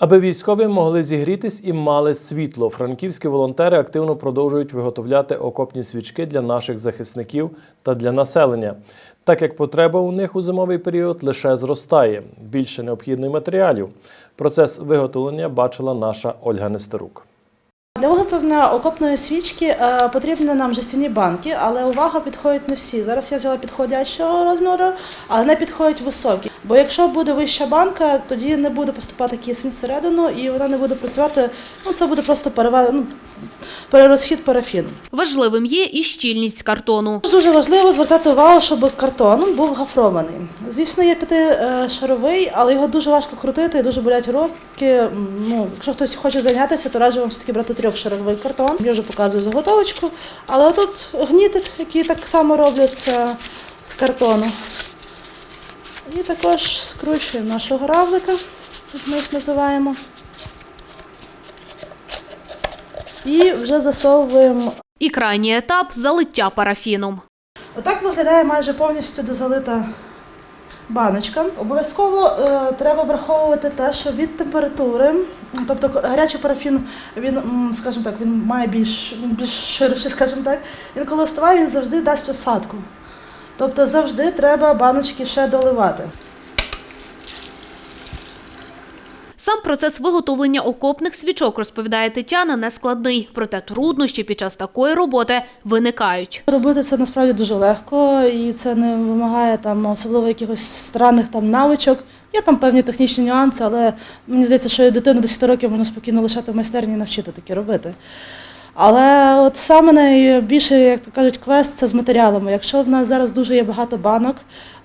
Аби військові могли зігрітись і мали світло, франківські волонтери активно продовжують виготовляти окопні свічки для наших захисників та для населення, так як потреба у них у зимовий період лише зростає. Більше необхідних матеріалів. Процес виготовлення бачила наша Ольга Нестерук. Для виготовлення окопної свічки е, потрібні нам жестяні банки, але увага підходить не всі. Зараз я взяла підходящого розміру, але не підходять високі. Бо якщо буде вища банка, тоді не буде поступати кисень всередину і вона не буде працювати. Ну це буде просто переве... ну, перерозхід парафіну. Важливим є і щільність картону. Дуже важливо звертати увагу, щоб картон був гафрований. Звісно, є п'ятишаровий, але його дуже важко крутити і дуже болять руки. Ну, якщо хтось хоче зайнятися, то раджу вам все-таки брати трьохшаровий картон. Я вже показую заготовочку. Але тут гнітик, який так само робляться з картону. І також скручуємо нашого равлика, як ми їх називаємо. І вже засовуємо І крайній етап залиття парафіном. Отак виглядає майже повністю дозалита баночка. Обов'язково е, треба враховувати те, що від температури, тобто гарячий парафін, він, скажімо так, він має більш, він більш ширший, скажімо так. Він коли вставає, він завжди дасть осадку. Тобто завжди треба баночки ще доливати. Сам процес виготовлення окопних свічок, розповідає Тетяна, нескладний. Проте труднощі під час такої роботи виникають. Робити це насправді дуже легко і це не вимагає там особливо якихось странних там навичок. Є там певні технічні нюанси, але мені здається, що дитину 10 років можна спокійно лишати в майстерні і навчити таке робити. Але от саме найбільше, як то кажуть, квест це з матеріалами. Якщо в нас зараз дуже є багато банок,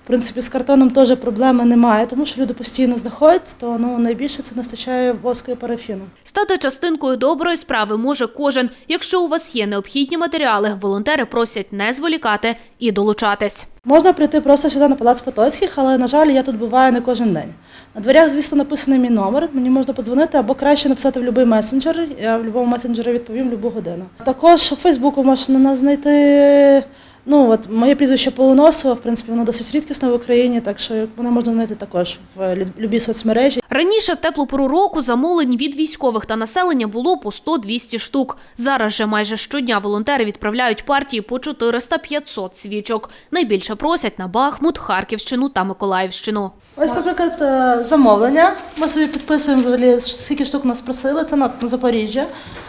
в принципі, з картоном теж проблеми немає, тому що люди постійно знаходять, то ну найбільше це настачає воску і парафіну. Стати частинкою доброї справи може кожен. Якщо у вас є необхідні матеріали, волонтери просять не зволікати і долучатись. Можна прийти просто сюди на Палац Потоцьких, але, на жаль, я тут буваю не кожен день. На дверях, звісно, написаний мій номер. Мені можна подзвонити або краще написати в будь-який месенджер. Я в будь-якому месенджері відповім в будь-яку годину. Також у Фейсбуку можна нас знайти. Ну, от моє прізвище Полоносова, в принципі, воно досить рідкісне в Україні, так що мене можна знайти також в лю- любій соцмережі. Раніше в теплу пору року замовлень від військових та населення було по 100-200 штук. Зараз же майже щодня волонтери відправляють партії по 400-500 свічок. Найбільше просять на Бахмут, Харківщину та Миколаївщину. Ось, наприклад, е, замовлення. Ми собі підписуємо взагалі, скільки штук нас просили, це на, на Запоріжжя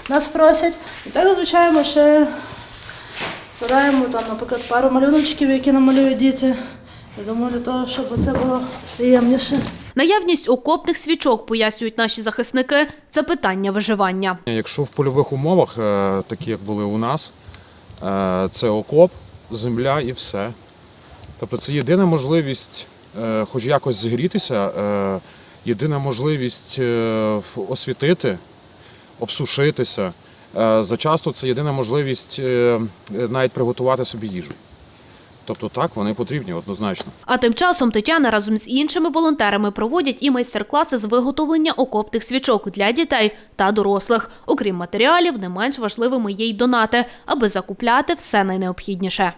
нас просять. І так зазвичай ми ще складаємо там, наприклад, пару малюночків, які намалюють діти. Я думаю, для того, щоб це було приємніше. Наявність окопних свічок, пояснюють наші захисники, це питання виживання. Якщо в польових умовах, е, такі як були у нас, е, це окоп, земля і все. Тобто це єдина можливість, е, хоч якось зігрітися, єдина можливість освітити, обсушитися. Е, Зачасто це єдина можливість е, навіть приготувати собі їжу. Тобто так, вони потрібні однозначно. А тим часом Тетяна разом з іншими волонтерами проводять і майстер-класи з виготовлення окопних свічок для дітей та дорослих. Окрім матеріалів, не менш важливими є й донати, аби закупляти все найнеобхідніше.